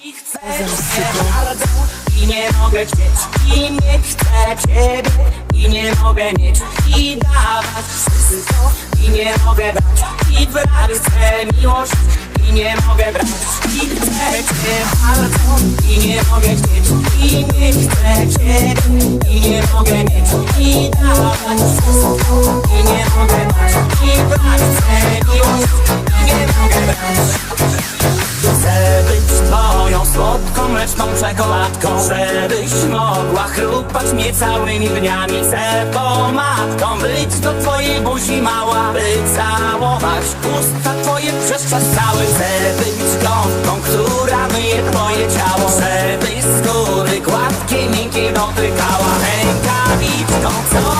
I chcę cię bardzo i nie mogę chcieć I nie chcę ciebie i nie mogę mieć. I dawać wszystko i nie mogę dać I brak chcę miłość i nie mogę brać. I chcę cię bardzo i nie mogę chcieć I nie chcę ciebie i nie mogę mieć. I dawać wszystko i nie mogę dać I brak chcę miłość i nie mogę brać mleczną czekoladką Żebyś mogła chrupać mnie całymi dniami. Chcę pomadką być do twojej buzi mała By całować usta twoje przez czas cały. Chcę być gąbką, która myje twoje ciało. Żebyś skóry gładkie, miękkie dotykała. Rękawiczką, co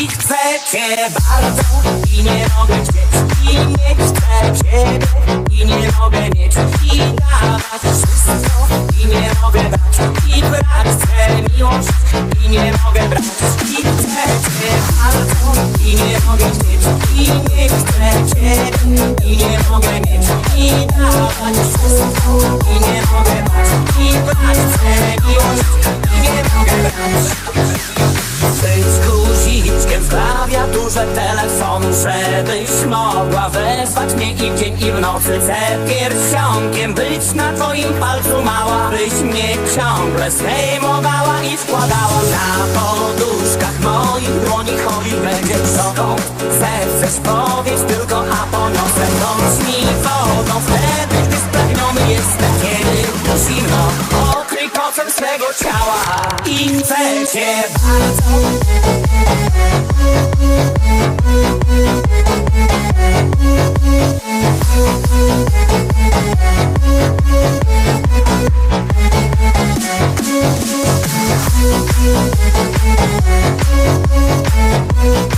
I chcę cię bardzo i nie mogę chcieć I nie chcę ciebie i nie mogę mieć I dawać wszystko i nie mogę dać I brak chcę miłość i nie mogę brać I chcę cię bardzo i nie mogę chcieć I nie chcę ciebie i nie mogę mieć I dawać wszystko i nie mogę dać I brak chcę miłość i nie mogę klawiaturze telefonu Żebyś mogła wezwać mnie i dzień i w nocy Chcę pierścionkiem. Być na twoim palcu mała Byś mnie ciągle zdejmowała i wkładała. Na poduszkach moich dłoni chodzić będzie dokąd Zechcesz powiedzieć tylko, a poniosę Bądź mi wodą. Wtedy, gdy spragniony jestem Kiedy zimno okryj kocem swego ciała I chcę cię bardzo Thank you.